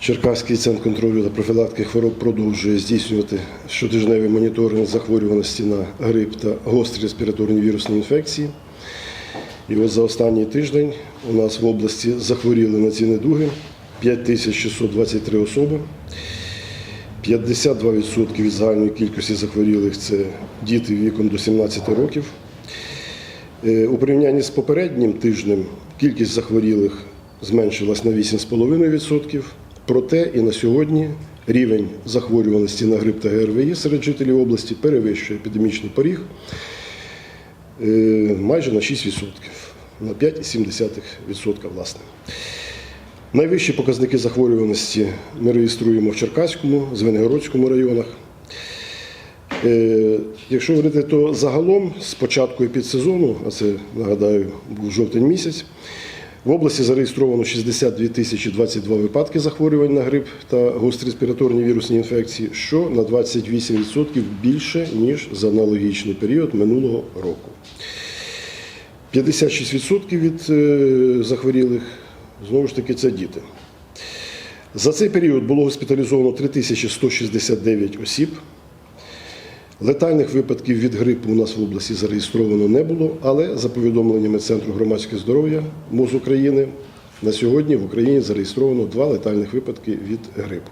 Черкаський центр контролю та профілактики хвороб продовжує здійснювати щотижневий моніторинг захворюваності на грип та гострі респіраторні вірусні інфекції. І от за останній тиждень у нас в області захворіли на ці недуги 5623 особи. 52% від загальної кількості захворілих це діти віком до 17 років. Е, У порівнянні з попереднім тижнем кількість захворілих зменшилась на 8,5%. Проте і на сьогодні рівень захворюваності на грип та ГРВІ серед жителів області перевищує епідемічний поріг е, майже на 6%, на 5,7% власне. Найвищі показники захворюваності ми реєструємо в Черкаському, Звенигородському районах. Е, Якщо говорити, то загалом з початку підсезону, а це нагадаю, був жовтень місяць, в області зареєстровано 62 тисячі 22 випадки захворювань на грип та гострі вірусні інфекції, що на 28% більше, ніж за аналогічний період минулого року. 56% від е, захворілих знову ж таки це діти. За цей період було госпіталізовано 3169 осіб. Летальних випадків від грипу у нас в області зареєстровано не було, але за повідомленнями Центру громадського здоров'я МОЗ України на сьогодні в Україні зареєстровано два летальних випадки від грипу.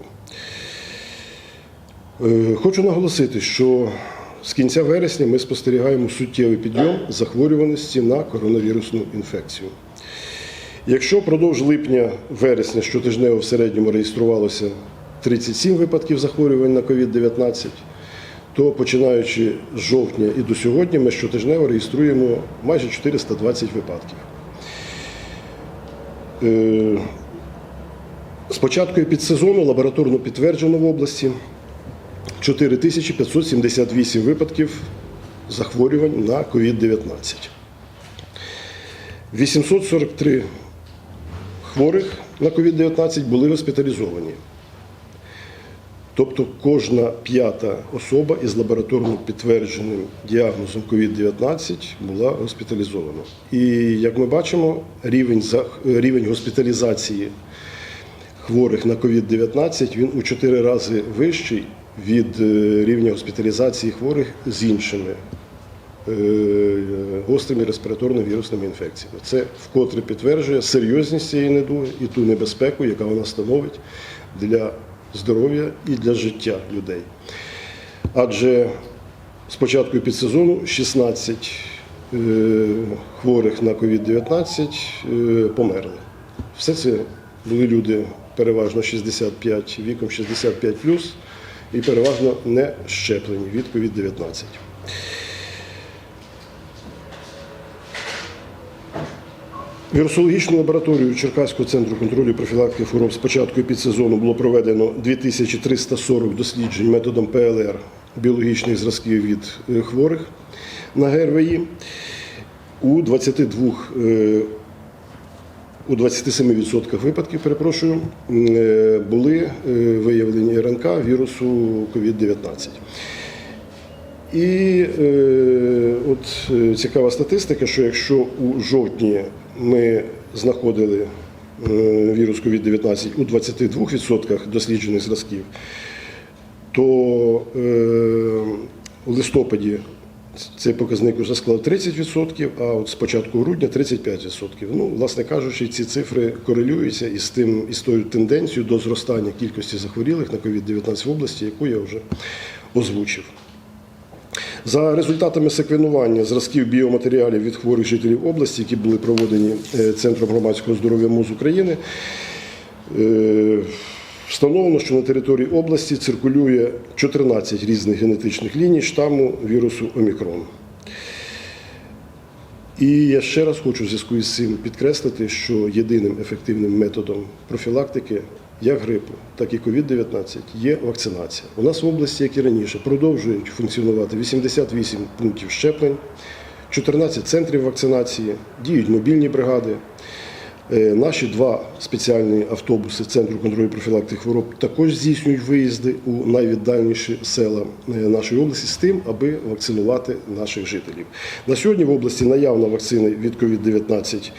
Е, Хочу наголосити, що з кінця вересня ми спостерігаємо суттєвий підйом захворюваності на коронавірусну інфекцію. Якщо впродовж липня-вересня щотижнево в середньому реєструвалося 37 випадків захворювань на COVID-19, то починаючи з жовтня і до сьогодні ми щотижнево реєструємо майже 420 випадків. Е, З початку підсезону лабораторно підтверджено в області 4578 випадків захворювань на COVID-19. 843 хворих на COVID-19 були госпіталізовані. Тобто кожна п'ята особа із лабораторно підтвердженим діагнозом COVID-19 була госпіталізована. І як ми бачимо, рівень, рівень госпіталізації хворих на COVID-19 він у 4 рази вищий від е, рівня госпіталізації хворих з іншими е, гострими респіраторно-вірусними інфекціями. Це вкотре підтверджує серйозність цієї недуги і ту небезпеку, яка вона становить для здоров'я і для життя людей. Адже з початку підсезону 16 е, хворих на COVID-19 е, померли. Все це були люди переважно 65 віком 65 і переважно не щеплені від COVID-19. Вірусологічну лабораторію Черкаського центру контролю і профілактики хвороб з початку підсезону було проведено 2340 досліджень методом ПЛР біологічних зразків від е, хворих на ГРВІ. У 22 е, у 27% випадків, перепрошую, е, були виявлені РНК вірусу COVID-19. І е, от цікава статистика, що якщо у жовтні ми знаходили е, вірус COVID-19 у 22% досліджених зразків, то е, у листопаді цей показник вже склав 30%, а от з початку грудня 35%. Ну, власне кажучи, ці цифри корелюються із тим із тою тенденцією до зростання кількості захворілих на COVID-19 в області, яку я вже озвучив. За результатами секвенування зразків біоматеріалів від хворих жителів області, які були проведені е, Центром громадського здоров'я МОЗ України, е, встановлено, що на території області циркулює 14 різних генетичних ліній штаму вірусу Омікрон. І я ще раз хочу в зв'язку із цим підкреслити, що єдиним ефективним методом профілактики як грипу, так і COVID-19 є вакцинація. У нас в області, як і раніше, продовжують функціонувати 88 пунктів щеплень, 14 центрів вакцинації, діють мобільні бригади. Е, Наші два спеціальні автобуси Центру контролю профілактики хвороб також здійснюють виїзди у найвіддальніші села е, нашої області з тим, аби вакцинувати наших жителів. На сьогодні в області наявна вакцина від COVID-19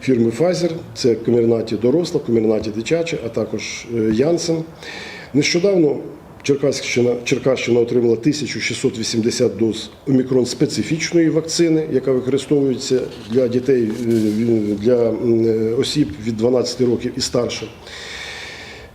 фірми Pfizer, це Комірнаті доросла, Комірнаті дитяча, а також Янсен. Нещодавно Черкащина, Черкащина отримала 1680 доз омікрон специфічної вакцини, яка використовується для дітей е, для е, осіб від 12 років і старше.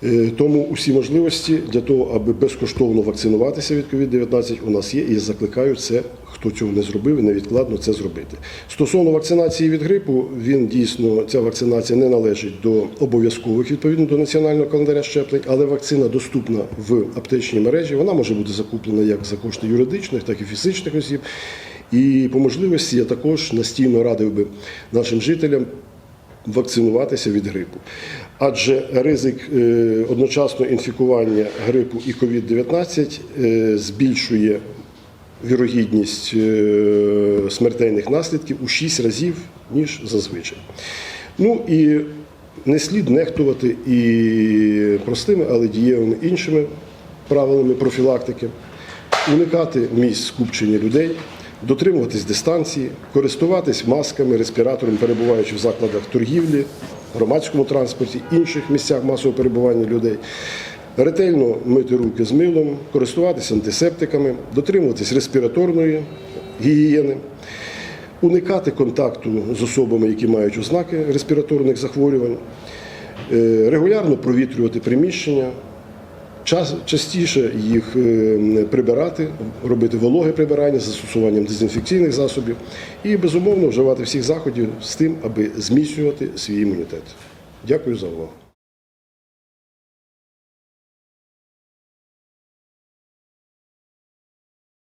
Е, Тому усі можливості для того, аби безкоштовно вакцинуватися від COVID-19 у нас є, і я закликаю це, хто цього не зробив, невідкладно це зробити. Стосовно вакцинації від грипу, він дійсно ця вакцинація не належить до обов'язкових відповідно до національного календаря щеплень, але вакцина доступна в аптечній мережі. Вона може бути закуплена як за кошти юридичних, так і фізичних осіб. І по можливості я також настійно радив би нашим жителям вакцинуватися від грипу. Адже ризик е, одночасного інфікування грипу і COVID-19 е, збільшує вірогідність е, смертельних наслідків у 6 разів, ніж зазвичай. Ну і не слід нехтувати і простими, але дієвими іншими правилами профілактики, уникати місць скупчення людей, дотримуватись дистанції, користуватись масками, респіратором, перебуваючи в закладах торгівлі, громадському транспорті, інших місцях масового перебування людей. Ретельно мити руки з милом, користуватися антисептиками, дотримуватись респіраторної гігієни, уникати контакту з особами, які мають ознаки респіраторних захворювань, е, регулярно провітрювати приміщення, час, частіше їх е, прибирати, робити вологе прибирання з застосуванням дезінфекційних засобів і, безумовно, вживати всіх заходів з тим, аби зміцнювати свій імунітет. Дякую за увагу.